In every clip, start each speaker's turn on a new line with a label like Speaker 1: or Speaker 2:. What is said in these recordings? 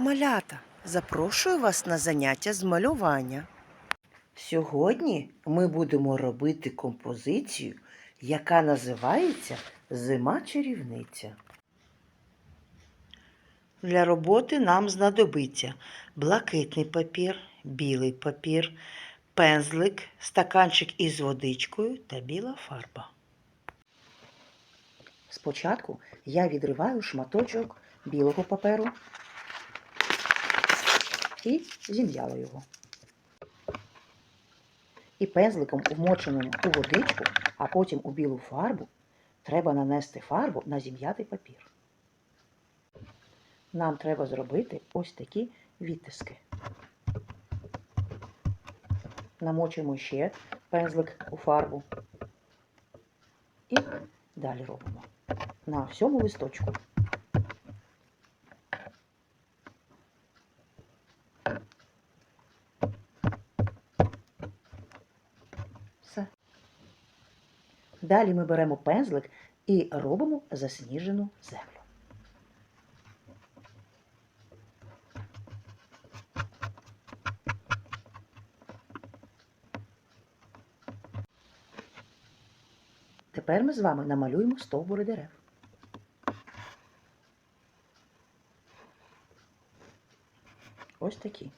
Speaker 1: Малята, запрошую вас на заняття з малювання. Сьогодні ми будемо робити композицію, яка називається Зима чарівниця. Для роботи нам знадобиться блакитний папір, білий папір, пензлик, стаканчик із водичкою та біла фарба. Спочатку я відриваю шматочок білого паперу і зім'яла його. І пензликом, вмоченим у водичку, а потім у білу фарбу, треба нанести фарбу на зім'ятий папір. Нам треба зробити ось такі відтиски. Намочимо ще пензлик у фарбу. І далі робимо на всьому листочку. Далі ми беремо пензлик і робимо засніжену землю. Тепер ми з вами намалюємо стовбури дерев. Ось такі.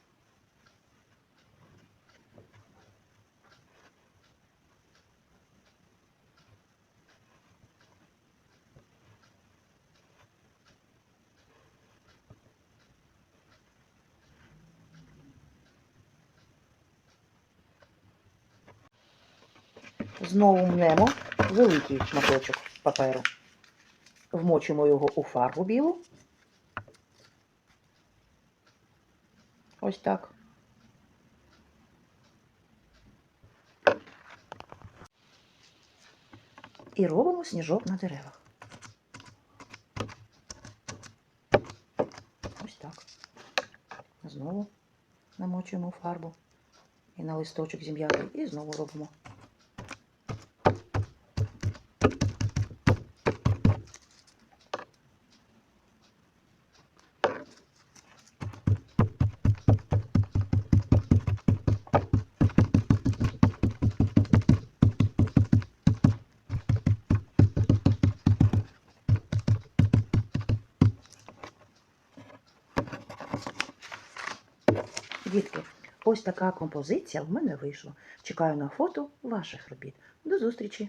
Speaker 1: Знову мнемо великий шматочок паперу. Вмочимо його у фарбу білу. Ось так. І робимо сніжок на деревах. Ось так. Знову намочуємо фарбу і на листочок зім'ятий, і знову робимо. Дітки, ось така композиція в мене вийшла. Чекаю на фото ваших робіт. До зустрічі!